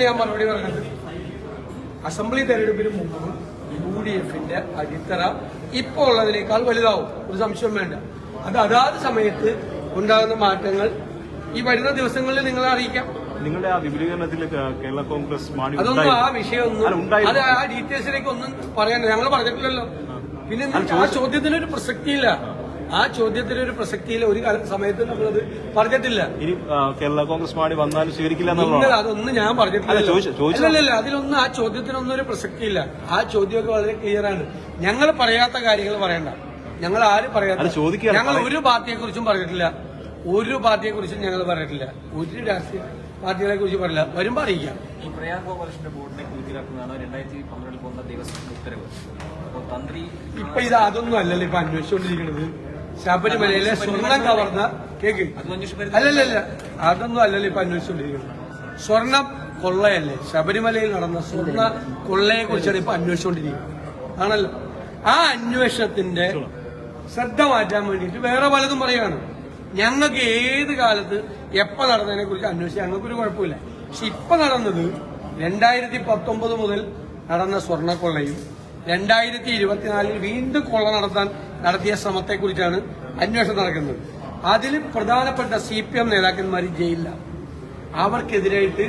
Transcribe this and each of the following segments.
ഞാൻ മറുപടി പറഞ്ഞത്. അസംബ്ലി തെരഞ്ഞെടുപ്പിന് മുമ്പ് യു ഡി എഫിന്റെ അടിത്തറ ഇപ്പോൾ ഉള്ളതിനേക്കാൾ വലുതാവും. ഒരു സംശയം വേണ്ട. അത് അതാത് സമയത്ത് ഉണ്ടാകുന്ന മാറ്റങ്ങൾ ഈ വരുന്ന ദിവസങ്ങളിൽ നിങ്ങളെ അറിയിക്കാം. നിങ്ങളുടെ ആ വിപുലീകരണത്തിൽ കേരള കോൺഗ്രസ് അതൊന്നും ആ. വിഷയമൊന്നും അത് ആ ഡീറ്റെയിൽസിലേക്ക് ഒന്നും പറയാൻ ഞങ്ങൾ പറഞ്ഞിട്ടില്ലല്ലോ. പിന്നെ ആ ചോദ്യത്തിനൊരു പ്രസക്തിയില്ല. ആ ചോദ്യത്തിന് ഒരു പ്രസക്തിയില്ല. ഒരു കാല- സമയത്ത് നമ്മളത് പറഞ്ഞിട്ടില്ല. ഇനി കേരള കോൺഗ്രസ് പാർട്ടി വന്നാലും സ്വീകരിക്കില്ല നിങ്ങൾ അതൊന്നും ഞാൻ പറഞ്ഞിട്ടില്ല. അതിലൊന്നും ആ ചോദ്യത്തിനൊന്നും ഒരു പ്രസക്തിയില്ല. ആ ചോദ്യമൊക്കെ വളരെ ക്ലിയർ ആണ്. ഞങ്ങൾ പറയാത്ത കാര്യങ്ങൾ പറയണ്ട. ഞങ്ങൾ ആരും പറയാത്ത ഞങ്ങൾ ഒരു പാർട്ടിയെ കുറിച്ചും പറഞ്ഞിട്ടില്ല. ഒരു പാർട്ടിയെ കുറിച്ചും ഞങ്ങൾ പറഞ്ഞിട്ടില്ല. ഒരു രാഷ്ട്രീയ പാർട്ടികളെ കുറിച്ച് പറയില്ല വരുമ്പോ അറിയിക്കാം. ഈ പ്രയാർ ബോർഡിനെ കുതിരാക്കുന്നതാണ് രണ്ടായിരത്തി പന്ത്രണ്ടിൽ വന്ന ദേവസ്വം ഉത്തരവ്. തന്ത്രി ഇപ്പൊ ഇത് അതൊന്നും അല്ലല്ലോ ഇപ്പൊ അന്വേഷിച്ചുകൊണ്ടിരിക്കുന്നത് ശബരിമലയിലെ സ്വർണം കവർന്ന കേക്ക്. അല്ലല്ല അന്വേഷിച്ച് അതൊന്നും അല്ലല്ലോ ഇപ്പൊ അന്വേഷിച്ചുകൊണ്ടിരിക്കുന്നത് സ്വർണം കൊള്ളയല്ലേ? ശബരിമലയിൽ നടന്ന സ്വർണ കൊള്ളയെ കുറിച്ചാണ് ഇപ്പൊ അന്വേഷിച്ചുകൊണ്ടിരിക്കുന്നത് ആണല്ലോ. ആ അന്വേഷണത്തിന്റെ ശ്രദ്ധ മാറ്റാൻ വേണ്ടിയിട്ട് വേറെ പലതും പറയാണ് ഞങ്ങൾക്ക് ഏത് കാലത്ത് എപ്പോ നടന്നതിനെ കുറിച്ച് അന്വേഷിച്ചാൽ ഞങ്ങൾക്കൊരു കുഴപ്പമില്ല. പക്ഷെ ഇപ്പൊ നടന്നത് രണ്ടായിരത്തി പത്തൊമ്പത് മുതൽ നടന്ന സ്വർണക്കൊള്ളയും രണ്ടായിരത്തി ഇരുപത്തിനാലിൽ വീണ്ടും കൊള്ള നടത്താൻ നടത്തിയ ശ്രമത്തെക്കുറിച്ചാണ് അന്വേഷണം നടക്കുന്നത്. അതിൽ പ്രധാനപ്പെട്ട സി പി എം നേതാക്കന്മാർ ജയിലിലാണ് അവർക്കെതിരായിട്ട്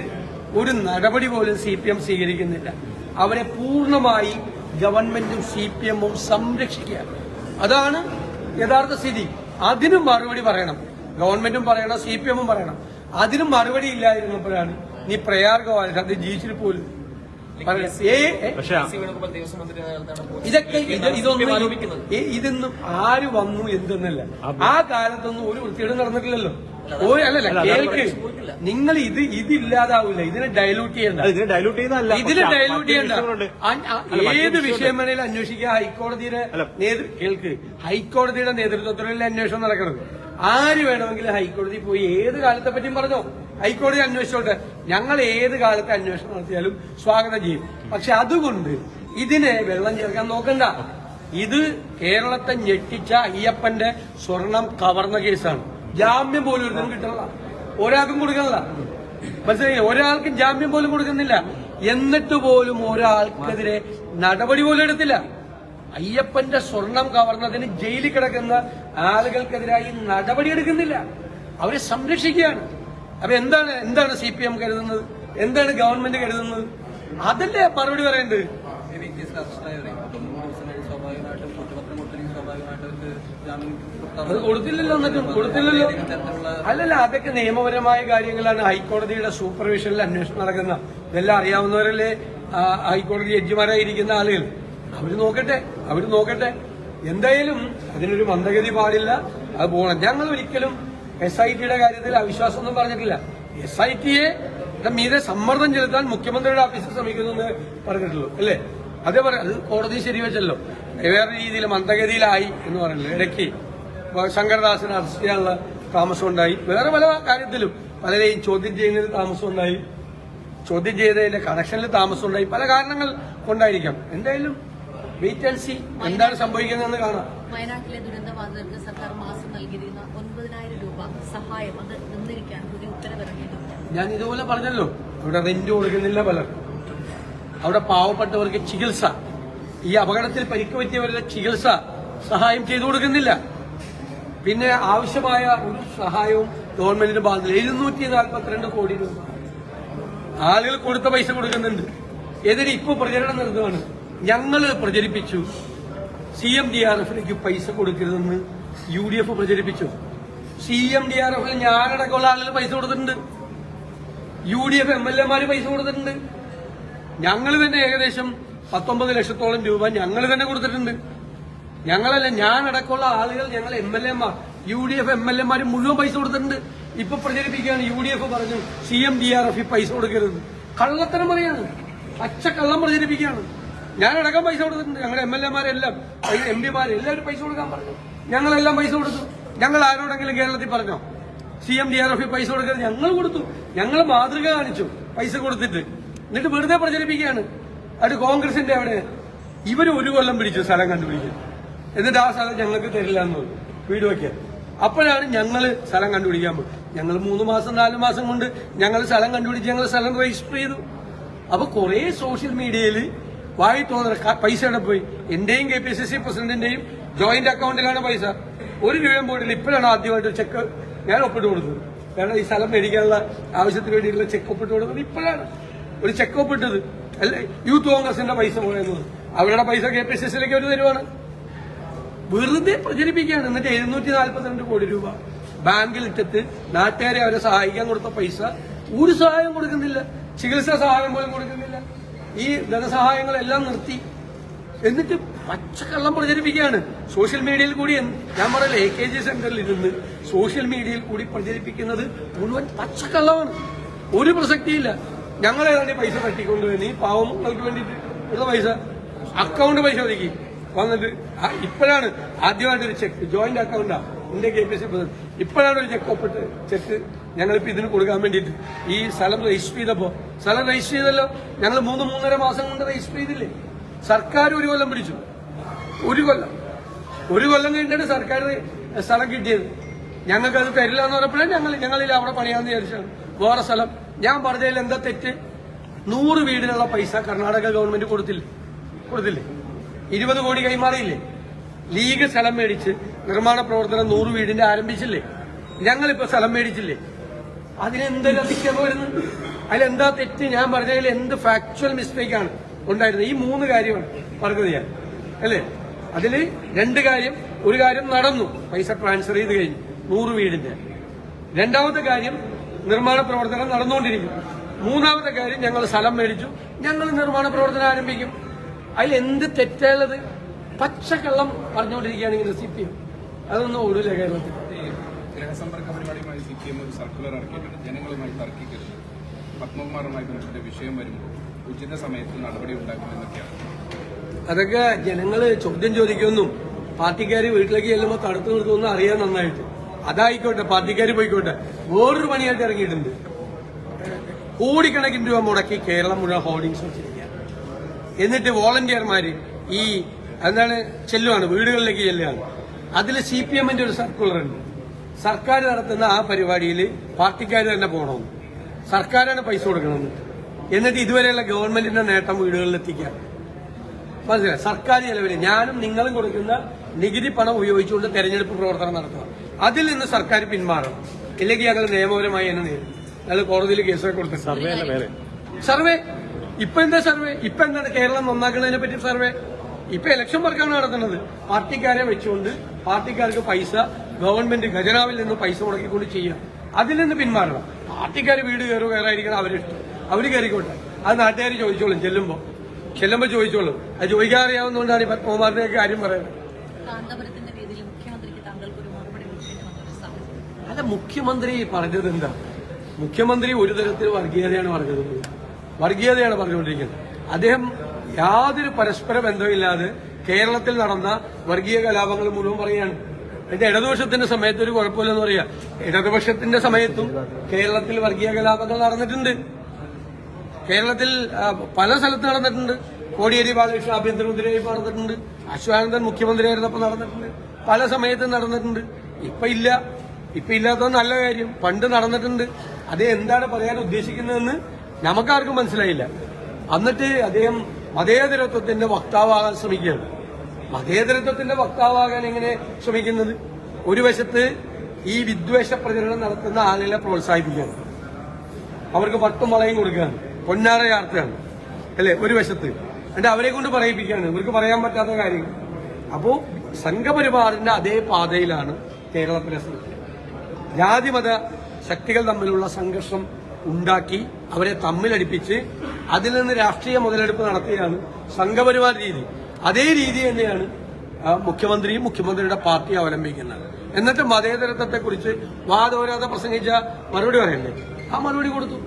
ഒരു നടപടി പോലും സി പി എം സ്വീകരിക്കുന്നില്ല. അവരെ പൂർണമായി ഗവൺമെന്റും സി പി എമ്മും സംരക്ഷിക്കുക. അതാണ് യഥാർത്ഥ സ്ഥിതി. അതിനും മറുപടി പറയണം. ഗവൺമെന്റും പറയണം സി പി എമ്മും പറയണം. അതിന് മറുപടി ഇല്ലായിരുന്നപ്പോഴാണ് നീ പ്രയാർഗവാൻ അത് ജീവിച്ചിട്ട് പോലും ഇതൊക്കെ ഇത് ഇതൊന്നും ഇതൊന്നും ആര് വന്നു എന്തെന്നല്ല. ആ കാലത്തൊന്നും ഒരു വൃത്തിയോട് നടന്നിട്ടില്ലല്ലോ. ഓ അല്ലല്ല അല്ല, കേൾക്ക്. നിങ്ങൾ ഇത് ഇതില്ലാതാവില്ല. ഇതിനെ ഡയലൂട്ട് ചെയ്യണ്ട. ഇതിനെ ഡൈലൂട്ട് ചെയ്യുന്നതല്ല. ഇതിന് ഡൈലൂട്ട് ഡയലൂട്ട് ചെയ്യണ്ട. ഏത്. വിഷയം വേണേലും അന്വേഷിക്കുക. ഹൈക്കോടതിയുടെ കേൾക്ക്. ഹൈക്കോടതിയുടെ നേതൃത്വത്തിലുള്ള അന്വേഷണം നടക്കണത് ആര് വേണമെങ്കിലും ഹൈക്കോടതി പോയി ഏത് കാലത്തെ പറ്റിയും പറഞ്ഞോ? ഹൈക്കോടതി അന്വേഷിച്ചോട്ടെ. ഞങ്ങൾ ഏത് കാലത്തെ അന്വേഷണം നടത്തിയാലും സ്വാഗതം ചെയ്യും. പക്ഷെ അതുകൊണ്ട് ഇതിനെ വെള്ളം ചേർക്കാൻ നോക്കണ്ട. ഇത് കേരളത്തെ ഞെട്ടിച്ച അയ്യപ്പന്റെ സ്വർണം കവർന്ന കേസാണ്. ജാമ്യം പോലും ഒരു കിട്ടണല്ല. ഒരാൾക്കും കൊടുക്കണല്ല. മനസ്സിലായി ഒരാൾക്കും ജാമ്യം പോലും കൊടുക്കുന്നില്ല. എന്നിട്ട് പോലും ഒരാൾക്കെതിരെ നടപടി പോലും എടുത്തില്ല. അയ്യപ്പന്റെ സ്വർണം കവർന്നതിന് ജയിലിൽ കിടക്കുന്ന ആളുകൾക്കെതിരായി നടപടി എടുക്കുന്നില്ല. അവരെ സംരക്ഷിക്കുകയാണ്. അപ്പൊ എന്താണ് എന്താണ് സി പി എം കരുതുന്നത്? എന്താണ് ഗവൺമെന്റ് കരുതുന്നത്? അതല്ലേ മറുപടി പറയേണ്ടത്? ജാമ്യം അത് കൊടുത്തില്ലല്ലോ എന്നിട്ടും കൊടുത്തില്ലല്ലോ. അല്ലല്ല അതൊക്കെ നിയമപരമായ കാര്യങ്ങളാണ്. ഹൈക്കോടതിയുടെ സൂപ്പർവിഷനിൽ അന്വേഷണം നടക്കുന്ന ഇതെല്ലാം അറിയാവുന്നവരല്ലേ? ഹൈക്കോടതി ജഡ്ജിമാരായി ഇരിക്കുന്ന ആളുകൾ. അവർ നോക്കട്ടെ അവർ നോക്കട്ടെ. എന്തായാലും അതിനൊരു മന്ദഗതി പാടില്ല. അത് പോകണം ഞങ്ങൾ ഒരിക്കലും എസ് ഐ ടിയുടെ കാര്യത്തിൽ അവിശ്വാസമൊന്നും പറഞ്ഞിട്ടില്ല. എസ് ഐ ടിയെ മീതെ സമ്മർദ്ദം ചെലുത്താൻ മുഖ്യമന്ത്രിയുടെ ഓഫീസിൽ ശ്രമിക്കുന്നു എന്ന് പറഞ്ഞിട്ടുള്ളൂ അല്ലേ? അതേ പറയാം അത് കോടതി ശരിവെച്ചല്ലോ. വേറെ രീതിയിൽ മന്ദഗതിയിലായി എന്ന് പറഞ്ഞില്ല? ഇടയ്ക്ക് ശങ്കരദാസിനെ അറസ്റ്റ് ചെയ്യാനുള്ള താമസം ഉണ്ടായി. വേറെ പല കാര്യത്തിലും പലരെയും ചോദ്യം ചെയ്യുന്നതിൽ താമസം ഉണ്ടായി. ചോദ്യം ചെയ്തതിന്റെ കണക്ഷനിൽ താമസം ഉണ്ടായി. പല കാരണങ്ങൾ കൊണ്ടായിരിക്കാം. എന്തായാലും വെയിറ്റ് ആൻഡ് സി എന്താണ് സംഭവിക്കുന്നതെന്ന് കാണാം. വയനാട്ടിലെ ദുരന്തബാധിതർക്ക് സർക്കാർ മാസം നൽകിയിരുന്ന ഒൻപതിനായിരം രൂപ സഹായം അത് നിന്നിരിക്കുകയാണ് പുതിയ ഉത്തരവിറങ്ങിയിട്ടുണ്ട്. ഞാൻ ഇതുപോലെ പറഞ്ഞല്ലോ. അവിടെ റെന്റ് കൊടുക്കുന്നില്ല പലർ. അവിടെ പാവപ്പെട്ടവർക്ക് ചികിത്സ. ഈ അപകടത്തിൽ പരിക്ക് പറ്റിയവരുടെ ചികിത്സ സഹായം ചെയ്തു കൊടുക്കുന്നില്ല. പിന്നെ ആവശ്യമായ ഒരു സഹായവും ഗവൺമെന്റിന് ബാധ്യത എഴുന്നൂറ്റി നാൽപ്പത്തിരണ്ട് കോടി രൂപ. ആളുകൾ കൊടുത്ത പൈസ കൊടുക്കുന്നുണ്ട്. എതിരെ ഇപ്പൊ പ്രചരണം നടത്തുകയാണ് ഞങ്ങൾ പ്രചരിപ്പിച്ചു. സി എം ഡി ആർ എഫിലേക്ക് പൈസ കൊടുക്കരുതെന്ന് യു ഡി എഫ് പ്രചരിപ്പിച്ചു. സി എം ഡി ആർ എഫിൽ ഞാനടക്കമുള്ള ആളുകൾ പൈസ കൊടുത്തിട്ടുണ്ട്. U D F M L എമാര് പൈസ കൊടുത്തിട്ടുണ്ട്. ഞങ്ങൾ തന്നെ ഏകദേശം പത്തൊമ്പത് ലക്ഷത്തോളം രൂപ ഞങ്ങൾ തന്നെ കൊടുത്തിട്ടുണ്ട്. ഞങ്ങളല്ല ഞാനടക്കമുള്ള ആളുകൾ ഞങ്ങൾ എം എൽ എമാർ U D F M L എമാർ മുഴുവൻ പൈസ കൊടുത്തിട്ടുണ്ട്. ഇപ്പൊ പ്രചരിപ്പിക്കുകയാണ് യു ഡി എഫ് പറഞ്ഞു C M D R F പൈസ കൊടുക്കരുത് കള്ളത്തരം പറയാണ്. പച്ച കള്ളം പ്രചരിപ്പിക്കുകയാണ്. ഞാനടക്കം പൈസ കൊടുത്തിട്ടുണ്ട്. ഞങ്ങളുടെ എം എൽ എമാരെല്ലാം എം പിമാര് എല്ലാവരും പൈസ കൊടുക്കാൻ പറഞ്ഞു. ഞങ്ങളെല്ലാം പൈസ കൊടുത്തു. ഞങ്ങൾ ആരോടെങ്കിലും കേരളത്തിൽ പറഞ്ഞോ? C M D R F പൈസ കൊടുക്കരുത് ഞങ്ങൾ കൊടുത്തു. ഞങ്ങൾ മാതൃക കാണിച്ചു പൈസ കൊടുത്തിട്ട്. എന്നിട്ട് വെറുതെ പ്രചരിപ്പിക്കുകയാണ്. അത് കോൺഗ്രസിന്റെ അവിടെ ഇവർ ഒരു കൊല്ലം പിടിച്ചു സ്ഥലം കണ്ടുപിടിക്കും എന്നിട്ട് ആ സ്ഥലം ഞങ്ങൾക്ക് തരില്ല എന്ന് പറഞ്ഞു. വീട് വയ്ക്കാൻ അപ്പോഴാണ് ഞങ്ങൾ സ്ഥലം കണ്ടുപിടിക്കാൻ പോകും ഞങ്ങൾ മൂന്ന് മാസം നാല് മാസം കൊണ്ട് ഞങ്ങൾ സ്ഥലം കണ്ടുപിടിച്ച് ഞങ്ങൾ സ്ഥലം രജിസ്റ്റർ ചെയ്തു. അപ്പൊ കുറെ സോഷ്യൽ മീഡിയയിൽ വായി തോന്നുന്ന പൈസ എവിടെ പോയി? എന്റെയും കെ പി സി സി പ്രസിഡന്റിന്റെയും ജോയിന്റ് അക്കൗണ്ടിലാണ് പൈസ. ഒരു രൂപയും പോയിട്ടില്ല. ഇപ്പോഴാണ് ആദ്യമായിട്ട് ചെക്ക് ഞാൻ ഒപ്പിട്ട് കൊടുത്തത്. കാരണം ഈ സ്ഥലം മേടിക്കാനുള്ള ആവശ്യത്തിന് വേണ്ടിയിട്ടുള്ള ചെക്ക് ഒപ്പിട്ട് കൊടുക്കുന്നത് ഇപ്പോഴാണ്. ഒരു ചെക്ക് ഒപ്പിട്ടത്. അല്ല യൂത്ത് കോൺഗ്രസിന്റെ പൈസ പോയെന്നത് അവരുടെ പൈസ കെ പി സി സിയിലേക്ക് അവർ തരുവാണ്. വെറുതെ പ്രചരിപ്പിക്കുകയാണ്. എന്നിട്ട് എഴുന്നൂറ്റി നാൽപ്പത്തിരണ്ട് കോടി രൂപ ബാങ്കിൽ ഇട്ടിട്ട് നാട്ടുകാരെ അവരെ സഹായിക്കാൻ കൊടുത്ത പൈസ ഒരു സഹായം കൊടുക്കുന്നില്ല. ചികിത്സാ സഹായം പോലും കൊടുക്കുന്നില്ല. ഈ ധനസഹായങ്ങളെല്ലാം നിർത്തി. എന്നിട്ട് പച്ചക്കള്ളം പ്രചരിപ്പിക്കുകയാണ്. സോഷ്യൽ മീഡിയയിൽ കൂടി ഞാൻ പറയല എ കെ ജി സെന്ററിൽ ഇരുന്ന് സോഷ്യൽ മീഡിയയിൽ കൂടി പ്രചരിപ്പിക്കുന്നത് മുഴുവൻ പച്ചക്കള്ളമാണ്. ഒരു പ്രസക്തിയില്ല. ഞങ്ങളേതാണ്ട് പൈസ തട്ടിക്കൊണ്ടുവന്ന് ഈ പാവങ്ങൾക്ക് വേണ്ടിയിട്ട് ഉള്ള പൈസ അക്കൗണ്ട് പരിശോധിക്കും വന്നിട്ട് ആ ഇപ്പോഴാണ് ആദ്യമായിട്ടൊരു ചെക്ക് ജോയിന്റ് അക്കൗണ്ടാണ് എന്റെ കെ പി സി പ്രസിഡന്റ്. ഇപ്പോഴാണ് ഒരു ചെക്ക് ഒപ്പിട്ട് ചെക്ക് ഞങ്ങളിപ്പോ ഇതിന് കൊടുക്കാൻ വേണ്ടിയിട്ട് ഈ സ്ഥലം രജിസ്റ്റർ ചെയ്തപ്പോ സ്ഥലം രജിസ്റ്റർ ചെയ്തല്ലോ. ഞങ്ങൾ മൂന്ന് മൂന്നര മാസം കൊണ്ട് രജിസ്റ്റർ ചെയ്തില്ലേ? സർക്കാർ ഒരു കൊല്ലം പിടിച്ചു. ഒരു കൊല്ലം. ഒരു കൊല്ലം കഴിഞ്ഞിട്ട് സർക്കാർ സ്ഥലം കിട്ടിയത്. ഞങ്ങൾക്ക് അത് തരില്ല എന്ന് പറഞ്ഞപ്പോഴേ ഞങ്ങൾ ഞങ്ങളിൽ അവിടെ പണിയാന്ന് വിചാരിച്ചാണ്. വേറെ സ്ഥലം. ഞാൻ പറഞ്ഞതിൽ എന്താ തെറ്റ്? നൂറ് വീടിനുള്ള പൈസ കർണാടക ഗവൺമെന്റ് കൊടുത്തില്ലേ? കൊടുത്തില്ലേ? ഇരുപത് കോടി കൈമാറിയില്ലേ? ലീഗ് സ്ഥലം മേടിച്ച് നിർമ്മാണ പ്രവർത്തനം നൂറ് വീടിന്റെ ആരംഭിച്ചില്ലേ? ഞങ്ങളിപ്പോ സ്ഥലം മേടിച്ചില്ലേ? അതിനെന്തെല്ലാം അതിക്രമം വരുന്നത് അതിലെന്താ തെറ്റ്? ഞാൻ പറഞ്ഞതിൽ എന്ത് ഫാക്ച്വൽ മിസ്റ്റേക്ക് ആണ് ഉണ്ടായിരുന്നത്? ഈ മൂന്ന് കാര്യമാണ് പറഞ്ഞത് ഞാൻ. അല്ലേ? അതിൽ രണ്ട് കാര്യം ഒരു കാര്യം നടന്നു. പൈസ ട്രാൻസ്ഫർ ചെയ്ത് കഴിഞ്ഞു. നൂറ് വീടിന്റെ. രണ്ടാമത്തെ കാര്യം നിർമ്മാണ പ്രവർത്തനം നടന്നുകൊണ്ടിരിക്കും മൂന്നാമത്തെ കാര്യം ഞങ്ങൾ സ്ഥലം മേടിച്ചു. ഞങ്ങൾ നിർമ്മാണ പ്രവർത്തനം ആരംഭിക്കും. അതിൽ എന്ത് തെറ്റുള്ളത് പച്ചക്കള്ളം പറഞ്ഞുകൊണ്ടിരിക്കുകയാണെങ്കിൽ സി പി എം അതൊന്നും ഓടില്ല കേരളത്തിൽ. ഈ ഗ്രഹസമ്പർക്ക പരിപാടിയുമായി സി പി എം ഒരു സർക്കുലർ ഇറക്കിയിട്ടുണ്ട്. ജനങ്ങളുമായി തർക്കിക്കരുത്. പത്മകുമാറുമായി ബന്ധപ്പെട്ട വിഷയം വരുമ്പോൾ ഉചിത സമയത്ത് നടപടി ഉണ്ടാക്കുമെന്നൊക്കെയാണ് അതൊക്കെ ജനങ്ങൾ ചോദ്യം ചോദിക്കുമെന്നും പാർട്ടിക്കാർ വീട്ടിലേക്ക് ചെല്ലുമ്പോൾ തടുത്തു നിർത്തുമെന്നും അറിയാൻ നന്നായിട്ട്. അതായിക്കോട്ടെ പാർട്ടിക്കാർ പോയിക്കോട്ടെ. വേറൊരു പണിയായിട്ട് ഇറങ്ങിയിട്ടുണ്ട്. കോടിക്കണക്കിന് രൂപ മുടക്കി കേരളം മുഴുവൻ ഹോർഡിങ്സ് വെച്ചിരിക്കുക എന്നിട്ട് വോളണ്ടിയർമാര് ഈ എന്താണ് ചെല്ലുവാണ് വീടുകളിലേക്ക് ചെല്ലുകയാണ് അതിൽ സി പി എമ്മിന്റെ ഒരു സർക്കുലർ ഉണ്ട്. സർക്കാർ നടത്തുന്ന ആ പരിപാടിയിൽ പാർട്ടിക്കാർ തന്നെ പോകണമെന്ന്. സർക്കാരാണ് പൈസ കൊടുക്കണമെന്ന്. എന്നിട്ട് ഇതുവരെയുള്ള ഗവൺമെന്റിന്റെ നേട്ടം വീടുകളിൽ എത്തിക്കാം മനസ്സിലായി? സർക്കാർ ചെലവിൽ ഞാനും നിങ്ങളും കൊടുക്കുന്ന നികുതി പണം ഉപയോഗിച്ചുകൊണ്ട് തെരഞ്ഞെടുപ്പ് പ്രവർത്തനം നടത്തുക. അതിൽ നിന്ന് സർക്കാർ പിന്മാറണം. ഇല്ലെങ്കിൽ ഞങ്ങൾ നിയമപരമായി എന്നെ നേരിടും. ഞങ്ങൾ കോടതിയിൽ കേസൊക്കെ കൊടുത്ത സർവേ സർവേ. ഇപ്പൊ എന്താ സർവേ? ഇപ്പൊ എന്താണ് കേരളം നന്നാക്കുന്നതിനെ പറ്റി സർവേ? ഇപ്പൊ ഇലക്ഷൻ വർക്കാണ് നടത്തുന്നത്. പാർട്ടിക്കാരെ വെച്ചുകൊണ്ട് പാർട്ടിക്കാർക്ക് പൈസ ഗവൺമെന്റ് ഖജനാവിൽ നിന്ന് പൈസ മുടക്കിക്കൊണ്ട് ചെയ്യുക അതിൽ നിന്ന് പിന്മാറണം. പാർട്ടിക്കാർ വീട് കയറുക കയറായിരിക്കണം അവരിഷ്ടം അവർ കയറിക്കോട്ടെ. അത് നാട്ടുകാർ ചോദിച്ചോളും ചെല്ലുമ്പോൾ ചെല്ലുമ്പോൾ ചോദിച്ചോളും. അത് ചോദിക്കാറിയാവുന്നതുകൊണ്ടാണ് ഈ പത്മകുമാറിന്റെ കാര്യം പറയുന്നത്. അല്ല മുഖ്യമന്ത്രി പറഞ്ഞത് എന്താ? മുഖ്യമന്ത്രി ഒരു തരത്തിൽ വർഗീയതയാണ് പറഞ്ഞത്. വർഗീയതയാണ് പറഞ്ഞുകൊണ്ടിരിക്കുന്നത്. അദ്ദേഹം യാതൊരു പരസ്പര ബന്ധമില്ലാതെ കേരളത്തിൽ നടന്ന വർഗീയ കലാപങ്ങൾ മുഴുവൻ പറയുകയാണ്. എന്റെ ഇടതുപക്ഷത്തിന്റെ സമയത്ത് ഒരു കുഴപ്പമില്ലെന്ന് പറയാ. ഇടതുപക്ഷത്തിന്റെ സമയത്തും കേരളത്തിൽ വർഗീയ കലാപങ്ങൾ നടന്നിട്ടുണ്ട്. കേരളത്തിൽ പല സ്ഥലത്ത് നടന്നിട്ടുണ്ട്. കോടിയേരി ബാലകൃഷ്ണൻ ആഭ്യന്തരമന്ത്രിയായി നടന്നിട്ടുണ്ട്. അശ്വാനന്ദൻ മുഖ്യമന്ത്രിയായിരുന്നപ്പോൾ നടന്നിട്ടുണ്ട്. പല സമയത്തും നടന്നിട്ടുണ്ട്. ഇപ്പൊ ഇല്ല. ഇപ്പൊ ഇല്ലാത്തത് നല്ല കാര്യം. പണ്ട് നടന്നിട്ടുണ്ട്. അത് എന്താണ് പറയാൻ ഉദ്ദേശിക്കുന്നതെന്ന് നമുക്കാർക്കും മനസ്സിലായില്ല. എന്നിട്ട് അദ്ദേഹം മതേതരത്വത്തിന്റെ വക്താവാകാൻ ശ്രമിക്കുകയാണ്. മതേതരത്വത്തിന്റെ വക്താവാകാൻ എങ്ങനെ ശ്രമിക്കുന്നത്? ഒരു വശത്ത് ഈ വിദ്വേഷ പ്രചരണം നടത്തുന്ന ആളുകളെ പ്രോത്സാഹിപ്പിക്കുകയാണ്. അവർക്ക് പട്ടും വളയും കൊടുക്കുകയാണ്. പൊന്നാറ ചാർത്തുകയാണ് അല്ലേ? ഒരു വശത്ത്. എന്നിട്ട് അവരെ കൊണ്ട് പറയിപ്പിക്കുകയാണ്. ഇവർക്ക് പറയാൻ പറ്റാത്ത കാര്യങ്ങൾ അപ്പോ സംഘപരിവാറിന്റെ അതേ പാതയിലാണ് കേരളത്തിലെ ജാതിമത ശക്തികൾ തമ്മിലുള്ള സംഘർഷം ഉണ്ടാക്കി അവരെ തമ്മിലടിപ്പിച്ച് അതിൽ നിന്ന് രാഷ്ട്രീയ മുതലെടുപ്പ് നടത്തുകയാണ് സംഘപരിവാർ രീതി. അതേ രീതി തന്നെയാണ് മുഖ്യമന്ത്രിയും മുഖ്യമന്ത്രിയുടെ പാർട്ടി അവലംബിക്കുന്നത്. എന്നിട്ട് മതേതരത്വത്തെക്കുറിച്ച് വാദോരാതെ പ്രസംഗിച്ച മറുപടി പറയണ്ടേ ആ മറുപടി കൊടുത്തു.